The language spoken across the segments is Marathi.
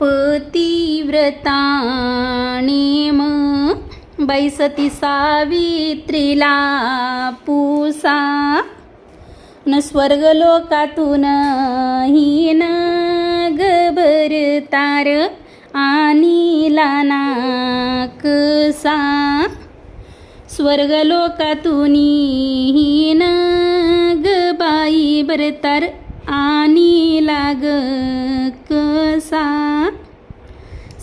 पतिव्रता नेम बैसती सावित्रीला पुसा न स्वर्गलोकातून हीन गबर तार आणिला ना कसा स्वर्गलोकातून हीन गबाई बरतार आणि लाग कसा?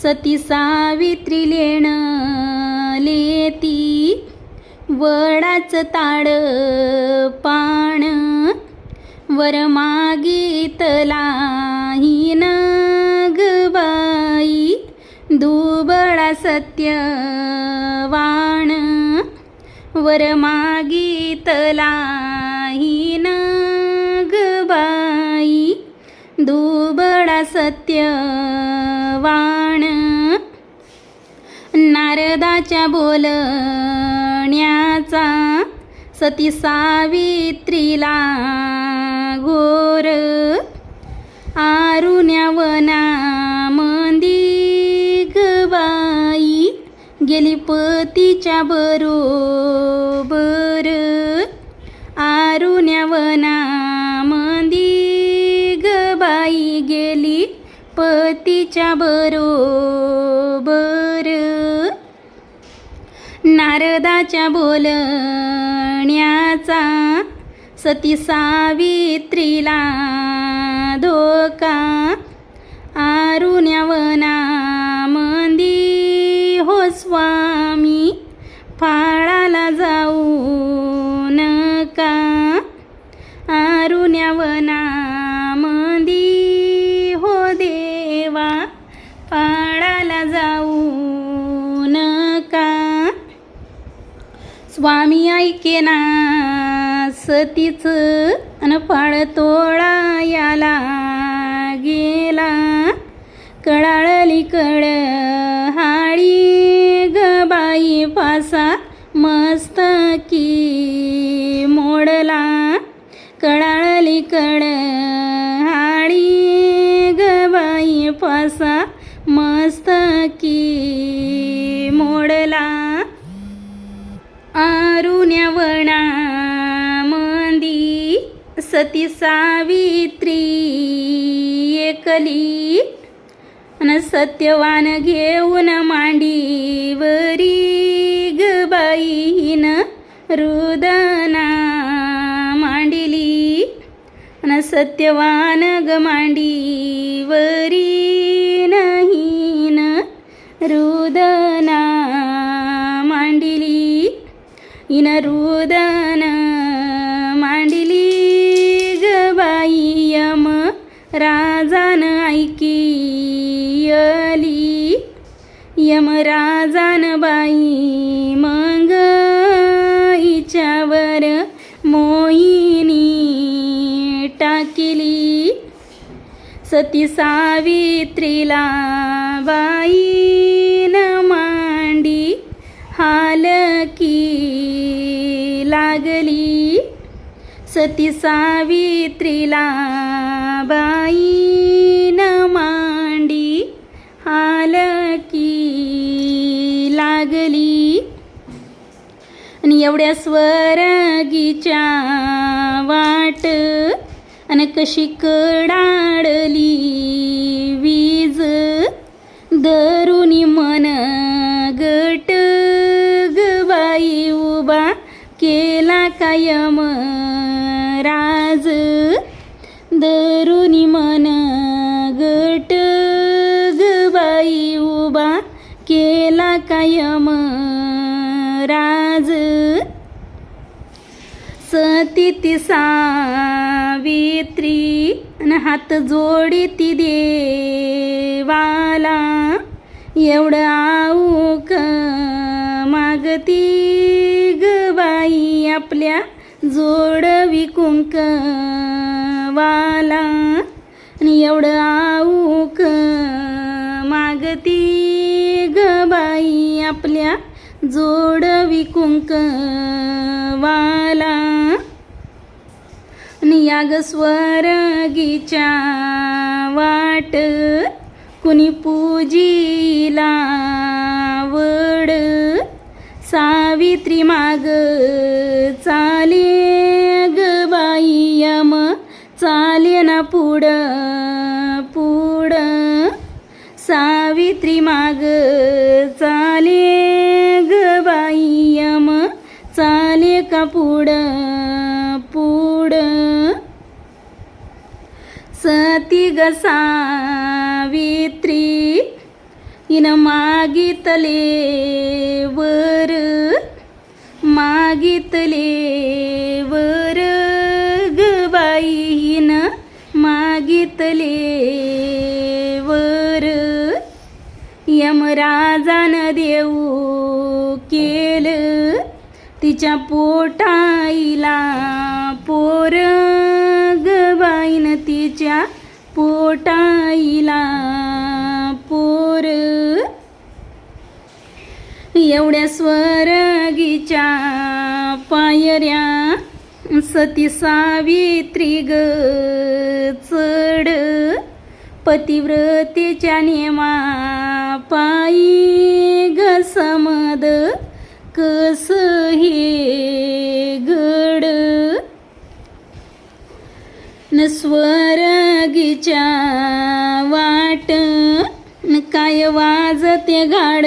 सती सावित्री लेण लेती वडाच ताड पाण वर मागितला हिन दुबळा सत्यवाण वर मागितला सत्यवाण. नारदाच्या बोलण्याचा सती सावित्रीला घोर. आरुण्यावना मंदी गबाई गेली पतीच्या बरो शारदाच्या बोलण्याचा सती सावित्रीला धोका. आरुण्यावना मंदी हो स्वामी फाळाला जाऊ नका. आरुण्यावना स्वामी ऐकेना सतीच अन फाळ तोळा याला गेला. कळाळली कळ आरुण्यवणा मंदी सती सावित्री एकली. अन सत्यवान घेऊन मांडीवरी गबाईन रुदना मांडिली. न सत्यवान ग मांडीवरी नहीन रुदना इन रुदन मांडिली गबाई यम राजान ऐकियली यम राजान बाई मग हिच्यावर मोहिनी टाकिली सती सावित्रीला बाईन मांडी हालकी लागली. सती सावित्रीला बाईन मांडी हालकी लागली. आणि एवढ्या स्वरगीच्या वाट आणि कशी कडाडली वीज दरुनी मन यम राज दरुनी मन गट गबाई उभा केला कायम राज. सती ती सावित्री अन हात जोडी ती देवाला. एवढं आऊक मागती गबाई आपल्या जोडवी कुंक वाला आणि एवढं आऊक मागती गबाई आपल्या जोडवी कुंक वाला आणि या ग स्वरगीच्या वाट कुणी पूजीला. सावित्री माग चाले ग बाई यम चाले ना पुढ पुढ. सावित्री माग चाले ग बाई यम चाले का पुढ पुढ. सती ग सावित्री इन मागितले वर. मागितले वर गबाईन. मागितले वर यमराजान देऊ केलं. तिच्या पोटाईला पोर गबाईन. तिच्या पोटाईला पोर एवढ्या स्वरगीच्या पायऱ्या. सती सावित्री ग चढ. पतिव्रतेच्या नेमा पायी ग समद. कस हे गड न स्वरगीच्या वाट न काय वाजते गाड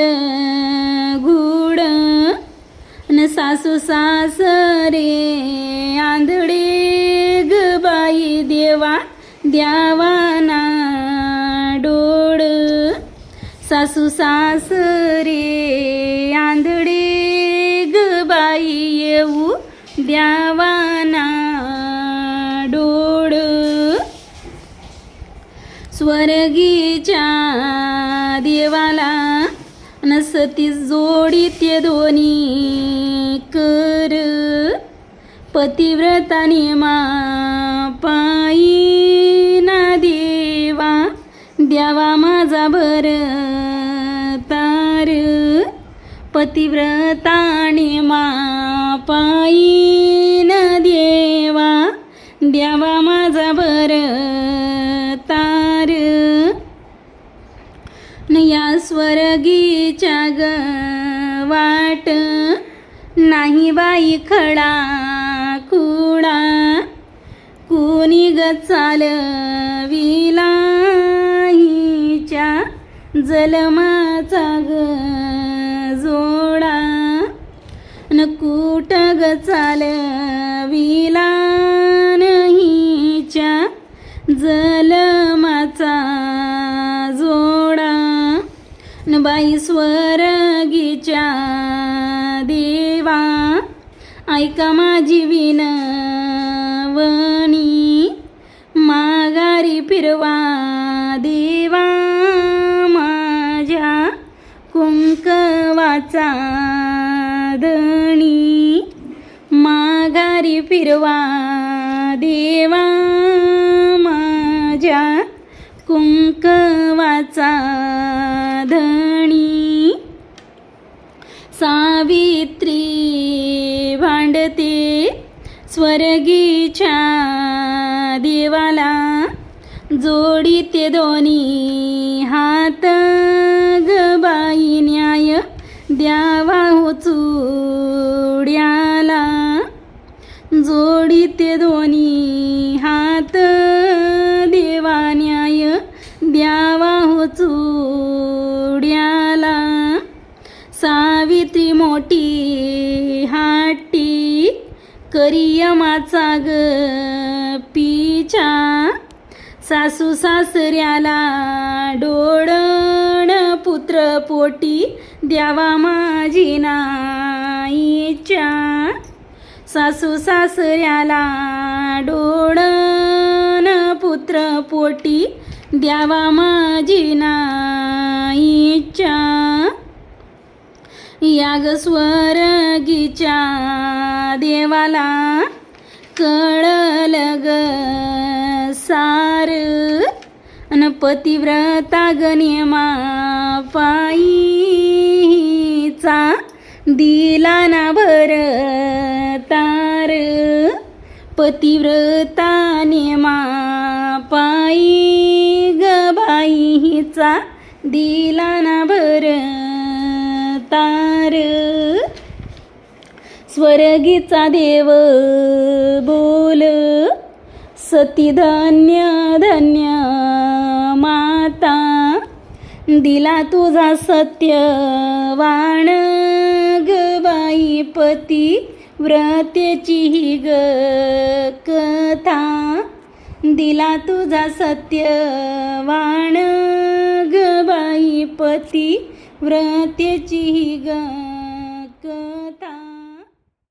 घुड न सासू सासरे आंधळे ग बाई देवा द्यावाना डोळ. सासू सासरे आंधळे ग बाई येऊ द्यावाना स्वर्गीच्या देवाला नसती जोडी ते दोन्ही कर. पतिव्रताने मा पायी ना देवा द्यावा माझा भर तार. पतिव्रताने मा पायी स्वर्गीच्या ग वाट. नाही बाई खडा कुडा. कुणी ग चालविला हिच्या जलमाचा ग जोडा. न कुट ग चालविला नहीच्या जल बाई स्वरगीच्या देवा ऐका माझी विनवणी. माघारी फिरवा देवा माझ्या कुंकवाचा धणी. माघारी फिरवा देवा माझ्या कुंकवाचा सावित्री भांडते स्वर्गीच्या देवाला. जोडीते दोन्ही हात गबाई न्याय द्यावा होच परियमाचा ग. पिचा सासू सासऱ्याला डोळण पुत्र पोटी द्यावा माझी नाईच्या सासू सासऱ्याला डोळण पुत्र पोटी द्यावा माझी नाईच्या याग स्वरगीच्या देवाला कळल ग सार. अन पतिव्रता गणेमा पायीचा दिला ना भर तार. पतिव्रता नेमा पायी ग बाईचा दिला ना भर तार. स्वर्गीचा देव बोल. सती धन्य धन्य माता दिला तुझा सत्य वाण ग पती व्रतेची ही ग कथा. दिला तुझा सत्य वाण ग पती व्रतेची ही ग